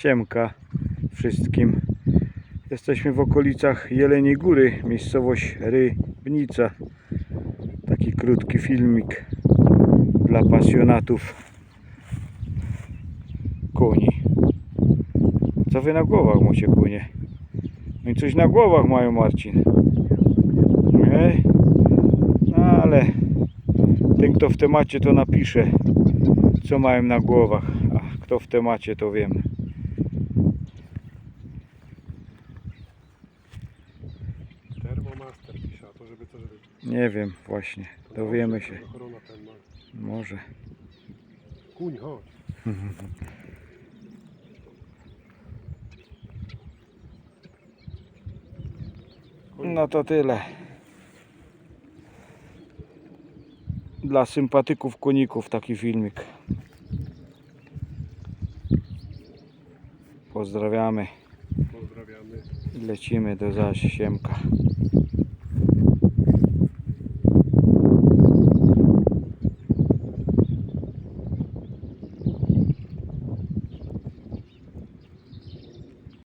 Siemka wszystkim. Jesteśmy w okolicach Jeleniej Góry, miejscowość Rybnica. Taki krótki filmik dla pasjonatów koni. Co wy na głowach macie konie? No i coś na głowach mają Marcin. Nie? No ale ten kto w temacie to napisze co mają na głowach. A kto w temacie to wiem. Termomaster pisze, a to żeby co, żeby... Nie wiem właśnie. Dowiemy się. Korona ten ma. Może. Kuń, chodź. No to tyle. Dla sympatyków koników taki filmik. Pozdrawiamy Pozdrawiamy. lecimy do zaś Siemka.